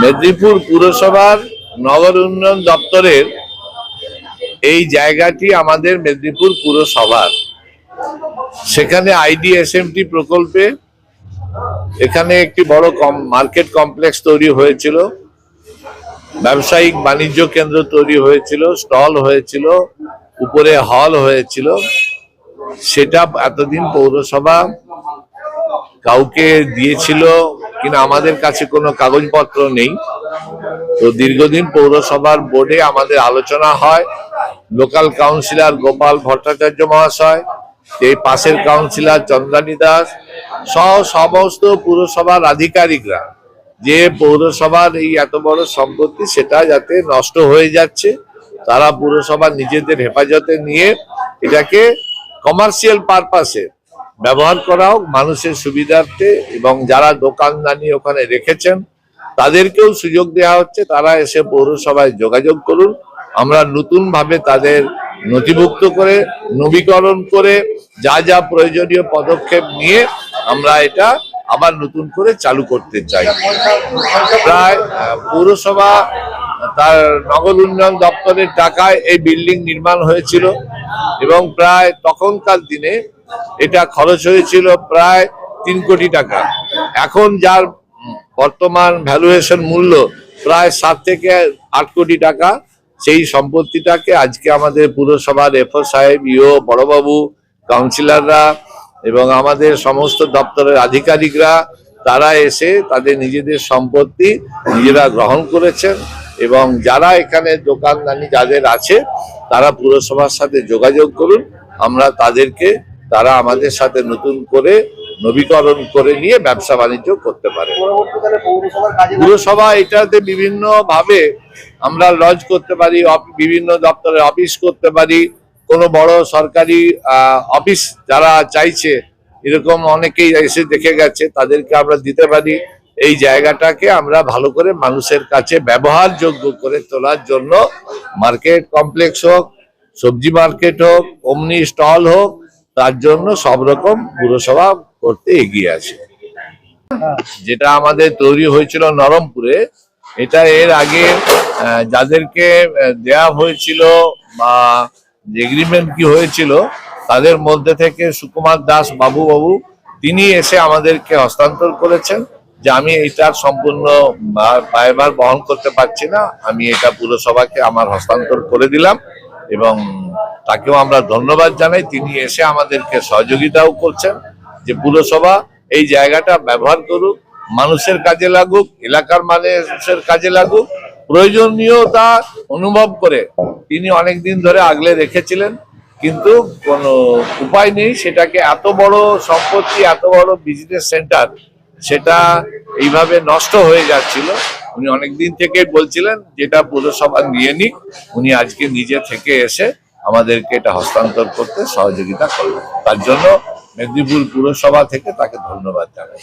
মেদিনীপুর পুরসভার নগর উন্নয়ন দপ্তরের এই জায়গাটি আমাদের মেদিনীপুর পুরসভার। সেখানে আইডি আইডিএসএমটি প্রকল্পে এখানে একটি বড় কম- মার্কেট কমপ্লেক্স তৈরি হয়েছিল। ব্যবসায়িক বাণিজ্য কেন্দ্র তৈরি হয়েছিল, স্টল হয়েছিল, উপরে হল হয়েছিল। সেটা এতদিন পৌরসভা কাউকে দিয়েছিল কিনা আমাদের কাছে কোনো কাগজপত্র নেই। তো দীর্ঘদিন পৌরসভার বোর্ডে আমাদের আলোচনা হয়। লোকাল কাউন্সিলর গোপাল ভট্টাচার্য মহাশয়, এই পাশের কাউন্সিলর চন্দ্রানী দাস, সহ সমস্ত পুরসভার আধিকারিকরা। যে পৌরসভার এই এত বড় সম্পত্তি সেটা যাতে নষ্ট হয়ে যাচ্ছে, তারা পুরসভা নিজেদের হেফাজতে নিয়ে এটাকে কমার্শিয়াল পারপাসে ব্যবহার করা হোক মানুষের সুবিধার্থে এবং যারা দোকানদানি ওখানে রেখেছেন, তাদেরকেও সুযোগ দেওয়া হচ্ছে। তারা এসে পৌরসভায় যোগাযোগ করুন। আমরা নতুন ভাবে তাদের নথিভুক্ত করে, নবীকরণ করে যা যা প্রয়োজনীয় পদক্ষেপ নিয়ে আমরা এটা আবার নতুন করে চালু করতে চাই। প্রায় পৌরসভা, তার নগর উন্নয়ন দপ্তরের টাকায় এই বিল্ডিং নির্মাণ হয়েছিল এবং প্রায় তখনকার দিনে এটা খরচ হয়েছিল প্রায় তিন কোটি টাকা। এখন যার বর্তমান ভ্যালুয়েশন মূল্য প্রায় সাত থেকে আট কোটি টাকা, সেই সম্পত্তিটাকে আজকে আমাদের পুরসভার এফও সাহেব, ইও বড়বাবু, কাউন্সিলররা এবং আমাদের সমস্ত দপ্তরের আধিকারিকরা, তারা এসে তাদের নিজেদের সম্পত্তি নিজেরা গ্রহণ করেছেন এবং যারা এখানে দোকানদানি যাদের আছে, তারা পুরসভার সাথে যোগাযোগ করুন, আমরা তাদেরকে তারা আমাদের সাথে নতুন করে নবীকরণ করে নিয়ে ব্যবসা বাণিজ্য করতে পারে। পুরসভা এটাতে বিভিন্ন ভাবে আমরা লজ করতে পারি বিভিন্ন দপ্তরে অফিস করতে পারি। কোনো বড় সরকারি অফিস যারা চাইছে, এরকম অনেকেই এসে দেখে গেছে, তাদেরকে আমরা দিতে পারি। এই জায়গাটাকে আমরা ভালো করে মানুষের কাছে ব্যবহারযোগ্য করে তোলার জন্য মার্কেট কমপ্লেক্স হোক, সবজি মার্কেট হোক, অমনি স্টল হোক তার জন্য সব রকম পুরসভা করতে এগিয়ে আছে। যেটা আমাদের তৈরি হয়েছিল নরমপুরে, এটা এর আগে যাদেরকে দেয়া হয়েছিল বা এগ্রিমেন্ট কি হয়েছিল, তাদের মধ্যে থেকে সুকুমার দাস বাবু বাবু, তিনি এসে আমাদেরকে হস্তান্তর করেছেন যে আমি এটার সম্পূর্ণ বা- বহন করতে পারছি না, আমি এটা পুরসভাকে আমার হস্তান্তর করে দিলাম। এবং তাকেও আমরা ধন্যবাদ জানাই। তিনি এসে আমাদেরকে সহযোগিতাও করছেন যে পুরসভা এই জায়গাটা ব্যবহার করুক, মানুষের কাজে লাগুক, এলাকার মানুষের কাজে লাগুক। প্রয়োজনীয়তা অনুভব করে তিনি অনেক দিন ধরে আগলে রেখেছিলেন, কিন্তু কোনো উপায় নেই। সেটাকে এত বড় সম্পত্তি, এত বড় বিজনেস সেন্টার সেটা এইভাবে নষ্ট হয়ে যাচ্ছিল। উনি অনেকদিন থেকে বলছিলেন, যেটা পুরসভা নিয়ে নিক, উনি আজকে নিজে থেকে এসে আমাদেরকে এটা হস্তান্তর করতে সহযোগিতা করলেন তার জন্য মেদিনীপুর পুরসভা থেকে তাকে ধন্যবাদ জানাই।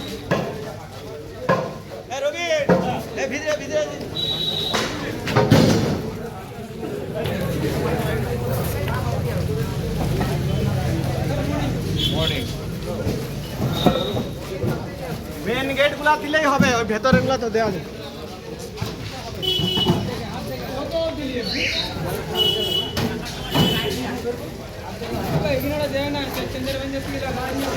গুলা দিলেই হবে ওই ভেতরের গুলা তো দেওয়া যায় বিয়ে বাড়িরও